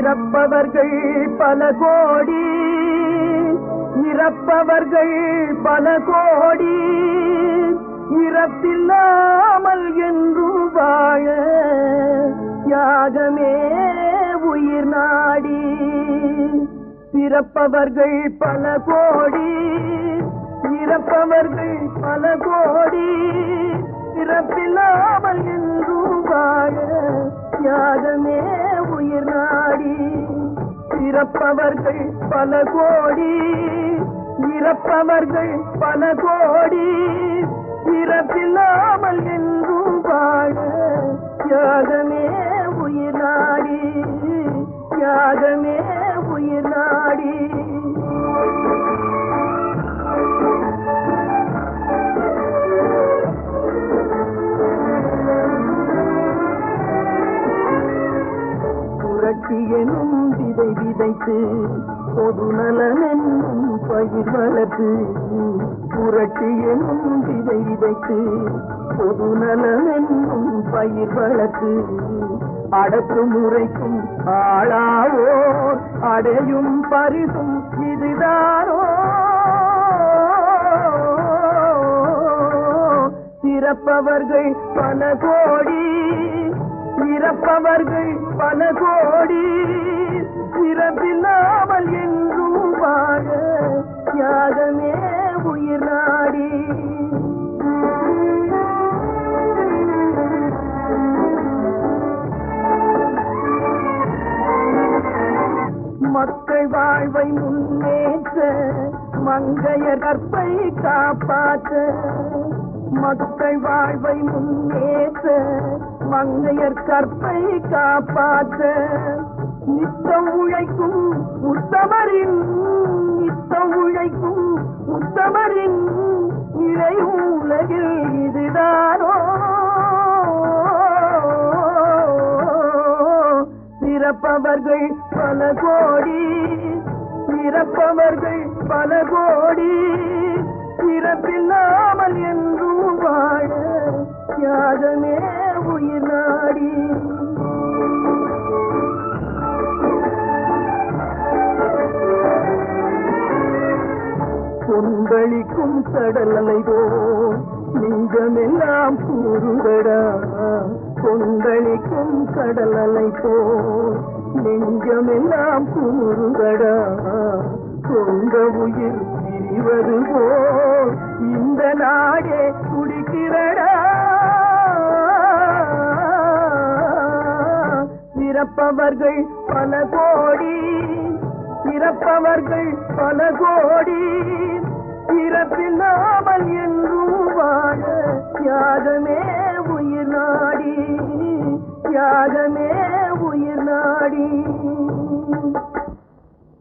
பிறப்பவர்கள் பல கோடி. இறப்பவர்கள் பல கோடி. இறப்பில்லாமல் என்றும் வாழ யாகமே உயிர் நாடி. பிறப்பவர்கள் பல கோடி. இறப்பவர்கள் பல கோடி. இறப்பில்லாமல் என்றும் வாழ யாகமே பிறப்பவர்கள் பல கோடி இறப்பவர்கள் பல கோடி. புரட்சி எனும் விதை விதைத்து பொது நலன் பயிர் வளர்த்து புரட்சி எனும் விதை விதைத்து பொது நலன் பயிர் வளர்த்து அடக்கு முறைக்கும் ஆளாவோ அடையும் பரிசும் இதுதானோ? சிறப்பவர்கள் பல கோடி அவர்கள் பல கோடி இறப்பில்லாமல் என்றும் வாழ யாகமே உயிர் நாடி. மக்கள் வாழ்வை முன்னேற்ற மங்கைய கற்பை காப்பாற்ற மக்கள் வாழ்வை முன்னேற்ற மங்கையர் கற்பை காப்பாற்ற. நித்தம் உழைக்கும் உத்தமரின் நித்தம் உழைக்கும் உத்தமரின் இறை உலகில் இதுதானோ? பிறப்பவர்கள் பல கோடி இறப்பவர்கள் பல கோடி இறப்பில்லாமல் யாகமே உயிர் நாடி. பொங்கழிக்கும் கடல் அலைவோ நெஞ்சமெல்லாம் கூறுகடா பொங்கழிக்கும் கடல் அலைப்போ நெஞ்சமெல்லாம் கூறுகடா பொங்க உயிர் பிறப்பவர்கள் பல கோடி. பிறப்பவர்கள் பல கோடி. பிறப்பில்லாமல் என்றும் வாழ யாகமே உயிர் நாடி. யாகமே உயிர் நாடி.